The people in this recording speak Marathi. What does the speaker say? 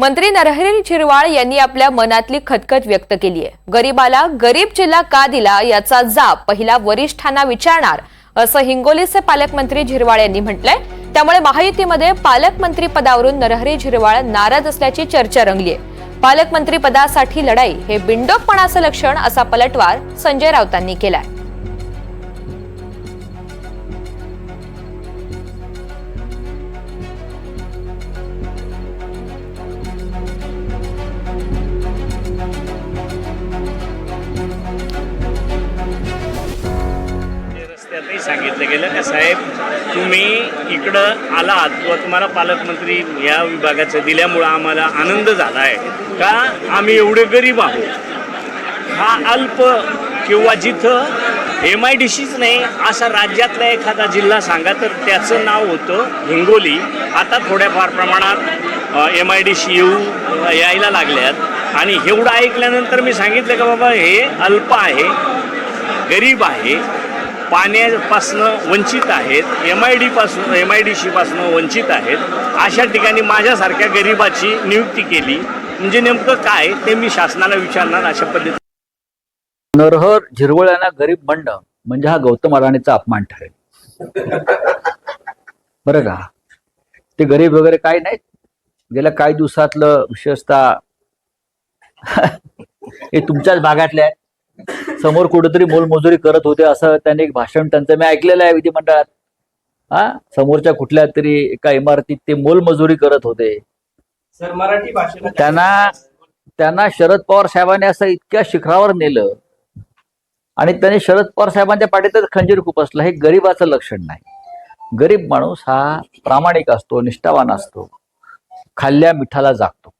मंत्री नरहरी झिरवाळ यांनी आपल्या मनातली खतखत व्यक्त केली आहे. गरीबाला गरीब जिल्हा का दिला याचा जाब पहिला वरिष्ठांना विचारणार असं हिंगोलीचे पालकमंत्री झिरवाळ यांनी म्हटलंय. त्यामुळे महायुतीमध्ये पालकमंत्री पदावरून नरहरी झिरवाळ नाराज असल्याची चर्चा रंगली आहे. पालकमंत्री पदासाठी लढाई हे बिंडोकपणाचं लक्षण असा पलटवार संजय राऊतांनी केलाय. त्यातही सांगितलं गेलं का साहेब तुम्ही इकडं आलात किंवा तुम्हाला पालकमंत्री या विभागाचं दिल्यामुळं आम्हाला आनंद झाला आहे. का आम्ही एवढे गरीब आहोत? हा अल्प किंवा जिथं एम आय डी सीच नाही असा राज्यातला एखादा जिल्हा सांगा तर त्याचं नाव होतं हिंगोली. आता थोड्याफार प्रमाणात एम आय डी सी येऊ यायला लागल्यात. आणि एवढं ऐकल्यानंतर मी सांगितलं का बाबा हे अल्प आहे गरीब आहे. पाण्यापासनं वंचित आहेत एम आय डीपासून एम आय डी सीपासनं वंचित आहेत अशा ठिकाणी माझ्यासारख्या गरिबाची नियुक्ती केली. म्हणजे नेमकं काय ते मी शासनाला विचारणार अशा पद्धती नरहर झिरवळ यांना गरीब म्हणणं म्हणजे हा गौतम अडाणीचा अपमान ठरेल. बरं का? ते गरीब वगैरे काय नाहीत. गेल्या काही दिवसातलं विशेषतः हे तुमच्याच भागातले आहेत. समोर कुठेतरी मोलमजुरी करत होते असं त्यांनी एक भाषण त्यांचं मी ऐकलेलं आहे विधिमंडळात. हा? समोरच्या कुठल्या तरी एका इमारतीत ते मोलमजुरी करत होते. सर मराठी भाषेला त्यांना त्यांना शरद पवार साहेबांनी असं इतक्या शिखरावर नेलं. आणि त्यांनी शरद पवार साहेबांच्या पाठीतच खंजीर खुपसलं हे गरीबाचं लक्षण नाही. गरीब माणूस हा प्रामाणिक असतो निष्ठावान असतो. खाल्ल्या मिठाला जागतो.